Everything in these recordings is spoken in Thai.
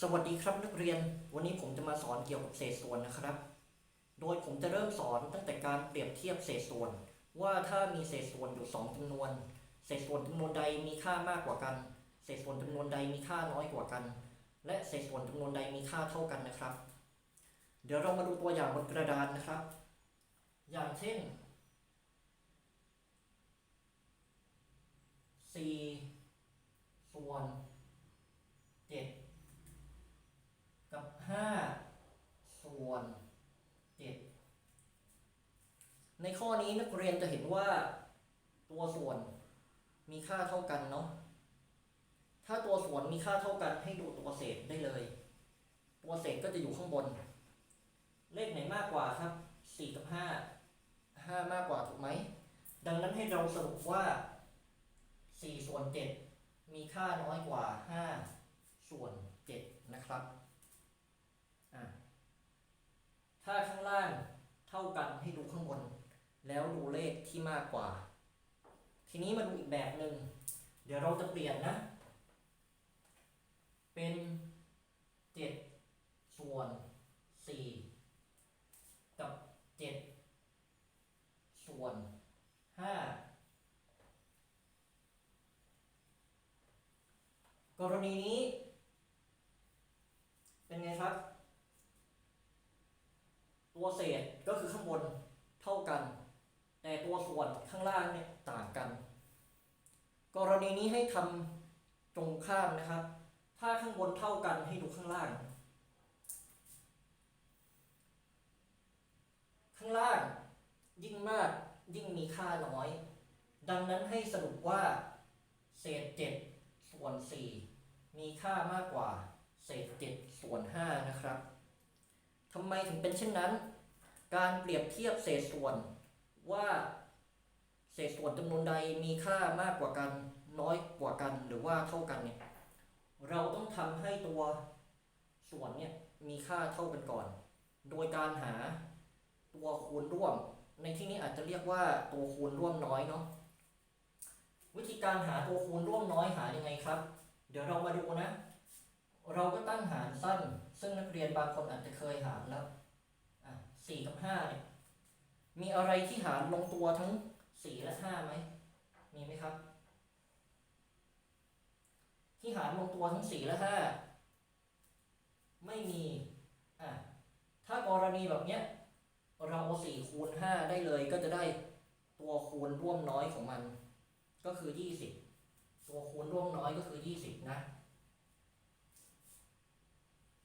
สวัสดีครับนักเรียน วันนี้ผมจะมาสอนเกี่ยวกับเศษส่วนนะครับ โดยผมจะเริ่มสอนตั้งแต่การเปรียบเทียบเศษส่วน ว่าถ้ามีเศษส่วนอยู่สองจำนวน เศษส่วนจำนวนใดมีค่ามากกว่ากัน เศษส่วนจำนวนใดมีค่าน้อยกว่ากัน และเศษส่วนจำนวนใดมีค่าเท่ากันนะครับ เดี๋ยวเรามาดูตัวอย่างบนกระดานนะครับ อย่างเช่น สี่ส่วนเจ็ดกับห้าส่วนเจ็ด ในข้อนี้นักเรียนจะเห็นว่าตัวส่วนมีค่าเท่ากันเนาะ ถ้าตัวส่วนมีค่าเท่ากันให้ดูตัวเศษได้เลย ตัวเศษก็จะอยู่ข้างบน เลขไหนมากกว่าครับสี่กับห้าห้ามากกว่าถูกไหม ดังนั้นให้เราสรุปว่า4ส่วน7มีค่าน้อยกว่า5ส่วน7นะครับ ถ้าข้างล่างเท่ากันให้ดูข้างบน แล้วดูเลขที่มากกว่า ทีนี้มาดูอีกแบบหนึ่งเดี๋ยวเราจะเปลี่ยนนะ เป็น7ส่วน4กับ7ส่วน5กรณีนี้ไงครับ ตัวเศษก็คือข้างบนเท่ากัน แต่ตัวส่วนข้างเนี่ยต่างกัน กรณีนี้ให้ทำตรงข้ามนะครับ ถ้าข้างบนเท่ากันให้ดูข้างล่าง ข้างล่างยิ่งมากยิ่งมีค่าน้อย ดังนั้นให้สรุปว่า เศษเจ็ดส่วน4มีค่ามากกว่า เศษ7ส่วน5นะครับทำไมถึงเป็นเช่นนั้น การเปรียบเทียบเศษส่วนว่า เศษส่วนจำนวนใดมีค่ามากกว่ากัน น้อยกว่ากันหรือว่าเท่ากันเนี่ยเราต้องทำให้ตัวส่วนเนี่ยมีค่าเท่ากันก่อน โดยการหาตัวคูณร่วม ในที่นี้อาจจะเรียกว่าตัวคูณร่วมน้อยเนาะวิธีการหาตัวคูณร่วมน้อยหายังไงครับ เดี๋ยวเรามาดูนะ เราก็ตั้งหารสั้น ซึ่งนักเรียนบางคนอาจจะเคยหารแล้วอะสี่กับห้าเนี่ยมีอะไรที่หารลงตัวทั้ง สี่และห้าไหมมีไหมครับ ที่หารลงตัวทั้งสี่และห้าไม่มีอะถ้ากรณีแบบเนี้ยเราเอาสี่คูณห้าได้เลยก็จะได้ตัวคูณร่วมน้อยของมัน ก็คือ20ตัวคูณร่วมน้อยก็คือ20นะ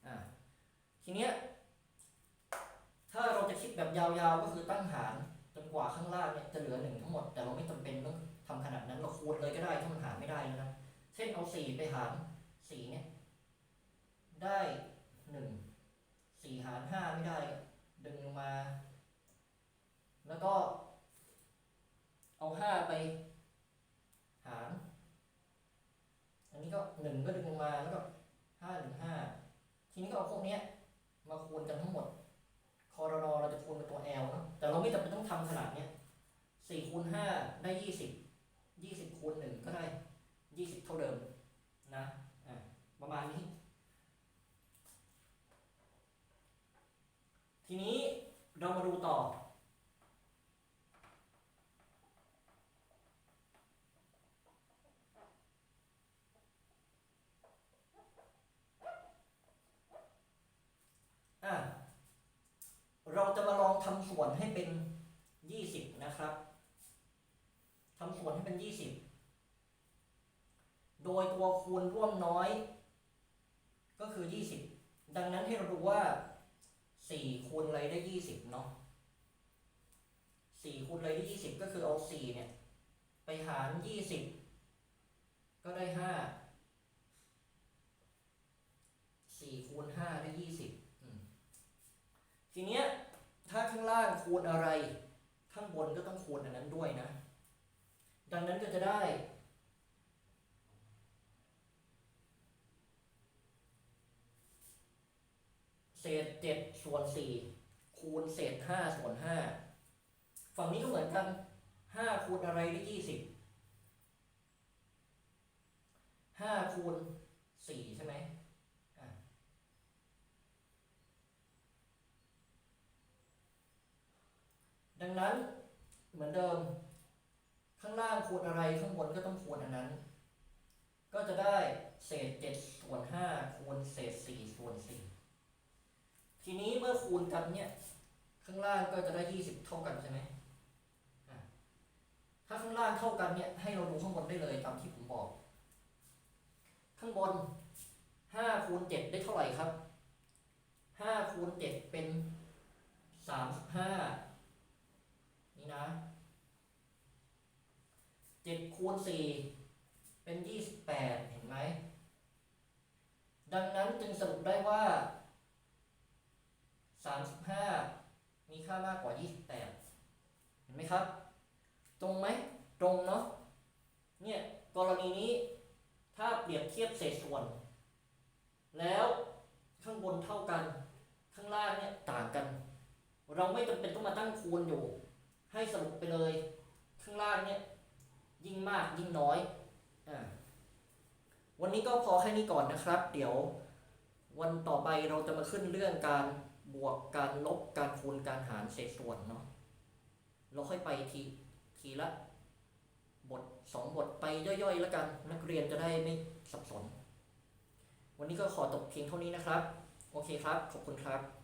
อ่าทีเนี้ยถ้าเราจะคิดแบบยาวๆก็คือตั้งหาร จนกว่าข้างล่างเนี่ยจะเหลือหนึ่งทั้งหมด แต่เราไม่จำเป็นต้องทำขนาดนั้นเราคูณเลยก็ได้ถ้ามันหารไม่ได้แล้วนะเช่นเอา4ไปหาร4เนี่ย ได้1 4หาร5ไม่ได้ ดึงลงมา แล้วก็ เอา5ไป หาร อันนี้ก็หนึ่งก็ดึงลงมาแล้วก็ห้าหนึ่งห้าทีนี้ก็เอาพวกเนี้ย มาคูณกันทั้งหมดคอรน ไม่จำเป็นต้องทำขนาดเนี้ยสี่คูณห้าได้ยี่สิบยี่สิบคูณหนึ่งก็ได้ยี่สิบเท่าเดิมนะ อ่า ประมาณนี้ ทีนี้เรามาดูต่อ อะ เราจะมาลองทำส่วนให้เป็น20นะครับทำส่วนให้เป็น20โดยตัวคูณร่วมน้อย ก็คือ20ดังนั้นให้เราดูว่า4คูณอะไรได้20เนาะ4คูณอะไรได้20ก็คือเอา4เนี่ย ไปหาร20ก็ได้5 4คูณ5ได้ 20 ทีเนี้ยถ้าข้างล่างคูณอะไร ข้างบนก็ต้องคูณอันนั้นด้วยนะ ดังนั้นก็จะได้เศษเจ็ดส่วนสี่คูณเศษห้าส่วนห้าฝั่งนี้ก็เหมือนกันห้าคูณอะไรได้ยี่สิบห้าคูณสี่ใช่ไหมอะ ดังนั้นเหมือนเดิม ข้างล่างคูณอะไรข้างบนก็ต้องคูณอันนั้น ก็จะได้เศษเจ็ดส่วนห้าคูณเศษสี่ส่วนสี่ทีนี้เมื่อคูณกันเนี่ย ข้างล่างก็จะได้ยี่สิบเท่ากันใช่ไหมถ้าข้างล่างเท่ากันเนี่ยให้เราดูข้างบนได้เลยตามที่ผมบอก ข้างบนห้าคูณเจ็ดได้เท่าไหร่ครับห้าคูณเจ็ดเป็นสามสิบห้านี่นะเจ็ดคูณสี่เป็นยี่สิบแปดเห็นไหม ดังนั้นจึงสรุปได้ว่าสามสิบห้ามีค่ามากกว่ายี่สิบแปดเห็นไหมครับ ตรงไหมตรงเนาะเนี่ยกรณีนี้ถ้าเปรียบเทียบเศษส่วน แล้วข้างบนเท่ากัน ข้างล่างเนี่ยต่างกัน เราไม่จำเป็นต้องมาตั้งคูณอยู่ ให้สรุปไปเลย ข้างล่างเนี่ย ยิ่งมากยิ่งน้อยอ่าวันนี้ก็พอแค่นี้ก่อนนะครับ เดี๋ยววันต่อไปเราจะมาขึ้นเรื่องการบวกการลบการคูณการหารเศษส่วนเนาะเราค่อยไปทีทีละบทสองบทไปย่อยๆ แล้วกัน นักเรียนจะได้ไม่สับสน วันนี้ก็ขอตกเพียงเท่านี้นะครับ โอเคครับ ขอบคุณครับ